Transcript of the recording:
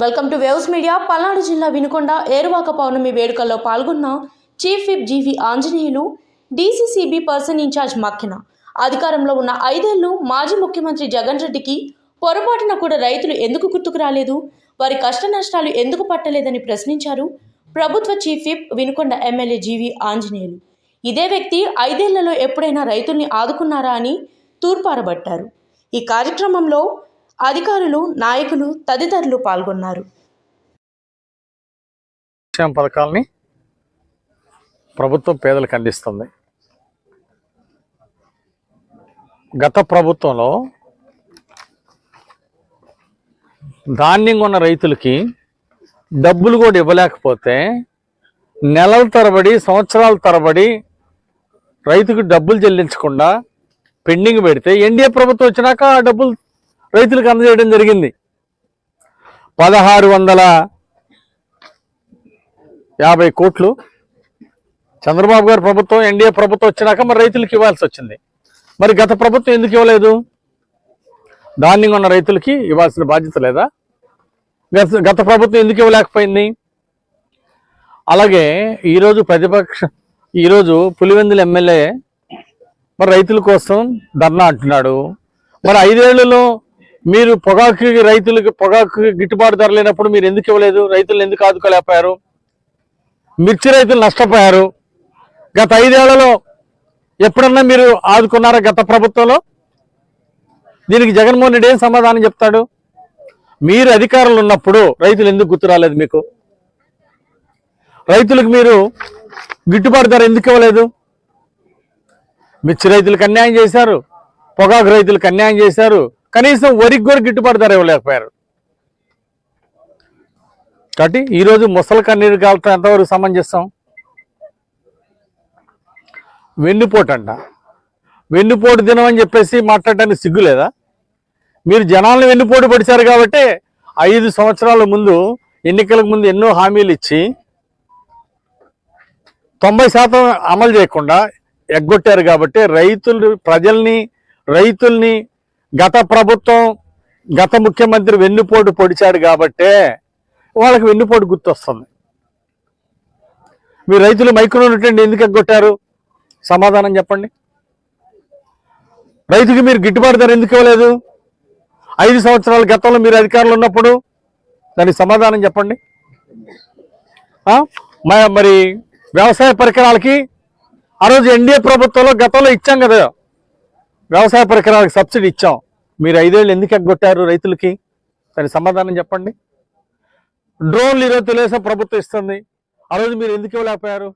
Welcome to waves media. Palnadu జిల్లా వినుకొండ ఏరువాక పౌర్ణమి వేడుకల్లో పాల్గొన్న chief whip GV Anjaneyulu DCCB person in-charge Makkina. అధికారంలో ఉన్న ఐదేళ్ళు మాజీ ముఖ్యమంత్రి జగన్ రెడ్డికి పొరపాటున కూడా రైతులు ఎందుకు గుర్తుకు రాలేదు? వారి కష్ట నష్టాలు ఎందుకు పట్టలేదని ప్రశ్నించారు ప్రభుత్వ chief whip Vinukonda MLA GV Anjaneyulu. ఇదే వ్యక్తి ఐదేళ్ళలో ఎప్పుడైనా రైతుల్ని ఆదుకున్నారా అని తూర్పారబట్టారు. ఈ కార్యక్రమంలో అధికారులు నాయకులు తదితరులు పాల్గొన్నారు. సంక్షేమ పథకాలని ప్రభుత్వం పేదలకు అందిస్తుంది. గత ప్రభుత్వంలో ధాన్యం కొన్న రైతులకి డబ్బులు కూడా ఇవ్వలేకపోతే నెలల తరబడి సంవత్సరాల తరబడి రైతుకు డబ్బులు చెల్లించకుండా పెండింగ్ పెడితే ఎన్డీఏ ప్రభుత్వం వచ్చినాక ఆ డబ్బులు రైతులకు అందజేయడం జరిగింది. పదహారు వందల యాభై కోట్లు చంద్రబాబు గారి ప్రభుత్వం ఎన్డీఏ ప్రభుత్వం వచ్చినాక మరి రైతులకు ఇవ్వాల్సి వచ్చింది. మరి గత ప్రభుత్వం ఎందుకు ఇవ్వలేదు? ధాన్యం ఉన్న రైతులకి ఇవ్వాల్సిన బాధ్యత లేదా? గత గత ప్రభుత్వం ఎందుకు ఇవ్వలేకపోయింది? అలాగే ఈరోజు ప్రతిపక్ష ఈరోజు పులివెందుల ఎమ్మెల్యే మరి రైతుల కోసం ధర్నా అంటున్నాడు. మరి ఐదేళ్ళలో మీరు పొగాకు రైతులకు పొగాకు గిట్టుబాటు ధర లేనప్పుడు మీరు ఎందుకు ఇవ్వలేదు? రైతులను ఎందుకు ఆదుకోలేకపోయారు? మిర్చి రైతులు నష్టపోయారు. గత ఐదేళ్ళలో ఎప్పుడన్నా మీరు ఆదుకున్నారా గత ప్రభుత్వంలో? దీనికి జగన్మోహన్ రెడ్డి ఏం సమాధానం చెప్తాడు? మీరు అధికారంలో ఉన్నప్పుడు రైతులు ఎందుకు గుర్తు రాలేదు మీకు? రైతులకు మీరు గిట్టుబాటు ధర ఎందుకు ఇవ్వలేదు? మిర్చి రైతులకు అన్యాయం చేశారు. పొగాకు రైతులకు అన్యాయం చేశారు. కనీసం వరికి కూడా గిట్టుబాటు ధర ఇవ్వలేకపోయారు కాబట్టి ఈరోజు ముసలి కన్నీరు కాలతో ఎంతవరకు సమంజసం? వెన్నుపోటు అంట. వెన్నుపోటు దినం అని చెప్పేసి మాట్లాడటానికి సిగ్గు లేదా? మీరు జనాలను వెన్నుపోటు పడిచారు కాబట్టి ఐదు సంవత్సరాల ముందు ఎన్నికలకు ముందు ఎన్నో హామీలు ఇచ్చి తొంభై శాతం అమలు చేయకుండా ఎగ్గొట్టారు కాబట్టి రైతులు ప్రజల్ని రైతుల్ని గత ప్రభుత్వం గత ముఖ్యమంత్రి వెన్నుపోటు పొడిచాడు కాబట్టే వాళ్ళకి వెన్నుపోటు గుర్తొస్తుంది. మీరు రైతులు మైక్రో ఉన్నటువంటి ఎందుకు ఎగ్గొట్టారు? సమాధానం చెప్పండి. రైతుకి మీరు గిట్టుబాటు ధర ఎందుకు ఇవ్వలేదు? ఐదు సంవత్సరాల గతంలో మీరు అధికారులు ఉన్నప్పుడు దానికి సమాధానం చెప్పండి. మరి వ్యవసాయ పరికరాలకి ఆ రోజు ఎన్డీఏ ప్రభుత్వంలో గతంలో ఇచ్చాం కదా. వ్యవసాయ పరికరాలకు సబ్సిడీ ఇచ్చాం. మీరు ఐదేళ్ళు ఎందుకు ఎగ్గొట్టారు రైతులకి? దానికి సమాధానం చెప్పండి. డ్రోన్లు ఈరోజు తెలుగుదేశం ప్రభుత్వం ఇస్తుంది. ఆ రోజు మీరు ఎందుకు ఇవ్వలేకపోయారు?